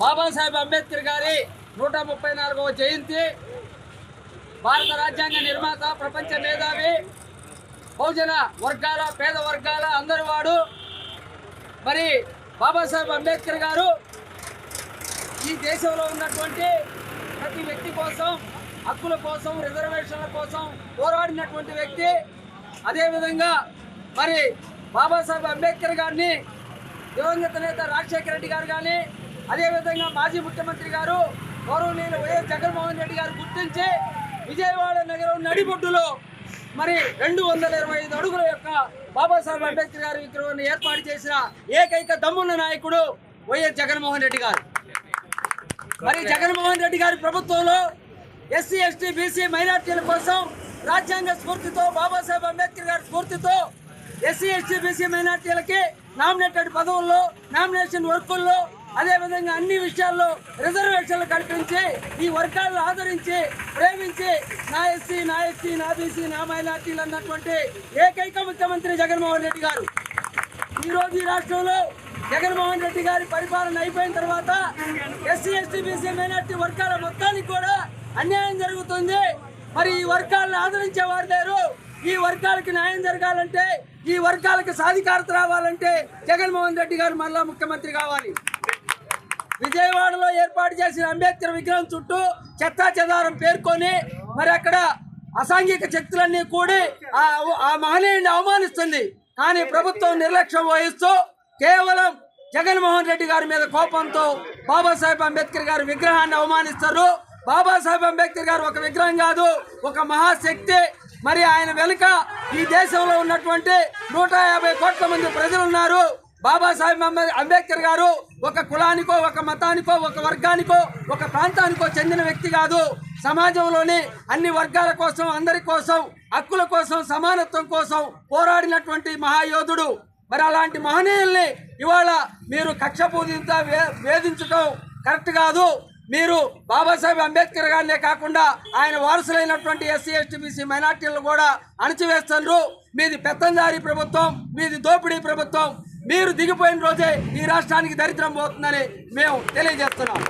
బాబాసాహెబ్ అంబేద్కర్ గారి నూట ముప్పై నాలుగవ జయంతి. భారత రాజ్యాంగ నిర్మాత ప్రపంచ మేధావి బహుజన వర్గాల పేద వర్గాల అందరి వాడు మరి బాబాసాహెబ్ అంబేద్కర్ గారు ఈ దేశంలో ఉన్నటువంటి ప్రతి వ్యక్తి కోసం హక్కుల కోసం రిజర్వేషన్ల కోసం పోరాడినటువంటి వ్యక్తి. అదేవిధంగా మరి బాబాసాహెబ్ అంబేద్కర్ గారిని దివంగత నేత రాజశేఖర రెడ్డి గారు కానీ అదేవిధంగా మాజీ ముఖ్యమంత్రి గారు గౌరవనీయులు వైఎస్ జగన్మోహన్ రెడ్డి గారు గుర్తించి విజయవాడ నగరం నడిబొడ్డులో మరి రెండు వందల ఇరవై ఐదు అడుగుల యొక్క బాబాసాహెబ్ అంబేద్కర్ గారి విగ్రహాన్ని ఏర్పాటు చేసిన ఏకైక దమ్మున్న నాయకుడు వైఎస్ జగన్మోహన్ రెడ్డి గారు. మరి జగన్మోహన్ రెడ్డి గారి ప్రభుత్వంలో ఎస్సీ ఎస్టీ బీసీ మైనార్టీల కోసం రాజ్యాంగ స్ఫూర్తితో బాబాసాహెబ్ అంబేద్కర్ గారి స్ఫూర్తితో ఎస్సీ ఎస్టీ బీసీ మైనార్టీలకి నామినేటెడ్ పదవుల్లో నామినేషన్ వర్కుల్లో అదేవిధంగా అన్ని విషయాల్లో రిజర్వేషన్లు కల్పించి ఈ వర్గాలను ఆదరించి ప్రేమించి నా ఎస్సీ నా ఎస్సీ నా బీసీ నా మైనార్టీలు అన్నటువంటి ఏకైక ముఖ్యమంత్రి జగన్మోహన్ రెడ్డి గారు. ఈ రోజు ఈ రాష్ట్రంలో జగన్మోహన్ రెడ్డి గారి పరిపాలన అయిపోయిన తర్వాత ఎస్సీ ఎస్టీ బీసీ మైనార్టీ వర్గాల మొత్తానికి కూడా అన్యాయం జరుగుతుంది. మరి ఈ వర్గాలను ఆదరించే వారు లేరు. ఈ వర్గాలకి న్యాయం జరగాలంటే ఈ వర్గాలకు సాధికారత రావాలంటే జగన్మోహన్ రెడ్డి గారు మళ్ళా ముఖ్యమంత్రి కావాలి. విజయవాడలో ఏర్పాటు చేసిన అంబేద్కర్ విగ్రహం చుట్టూ చెత్తా చెదారం పేర్కొని మరి అక్కడ అసాంఘిక శక్తులన్నీ కూడి ఆ ఆ మహనీయుడిని అవమానిస్తుంది. కానీ ప్రభుత్వం నిర్లక్ష్యం వహిస్తూ కేవలం జగన్మోహన్ రెడ్డి గారి మీద కోపంతో బాబాసాహెబ్ అంబేద్కర్ గారి విగ్రహాన్ని అవమానిస్తారు. బాబాసాహెబ్ అంబేద్కర్ గారు ఒక విగ్రహం కాదు ఒక మహాశక్తి. మరి ఆయన వెనుక ఈ దేశంలో ఉన్నటువంటి నూట యాభై కోట్ల మంది ప్రజలు ఉన్నారు. బాబాసాహెబ్ అంబే- అంబేద్కర్ గారు ఒక కులానికో ఒక మతానికో ఒక వర్గానికో ఒక ప్రాంతానికో చెందిన వ్యక్తి కాదు. సమాజంలోని అన్ని వర్గాల కోసం అందరి కోసం హక్కుల కోసం సమానత్వం కోసం పోరాడినటువంటి మహాయోధుడు. మరి అలాంటి మహనీయుల్ని ఇవాళ మీరు కక్ష పూజించ వే- వేధించడం కరెక్ట్ కాదు. మీరు బాబాసాహెబ్ అంబేద్కర్ గారినే కాకుండా ఆయన వారసులైనటువంటి ఎస్సీ ఎస్టీ బీసీ మైనార్టీలను కూడా అణచివేస్తున్నారు మీది పెత్తందారీ ప్రభుత్వం మీది దోపిడీ ప్రభుత్వం మీరు దిగిపోయిన రోజే ఈ రాష్ట్రానికి దరిద్రం పోతుందని మేము తెలియజేస్తున్నాం.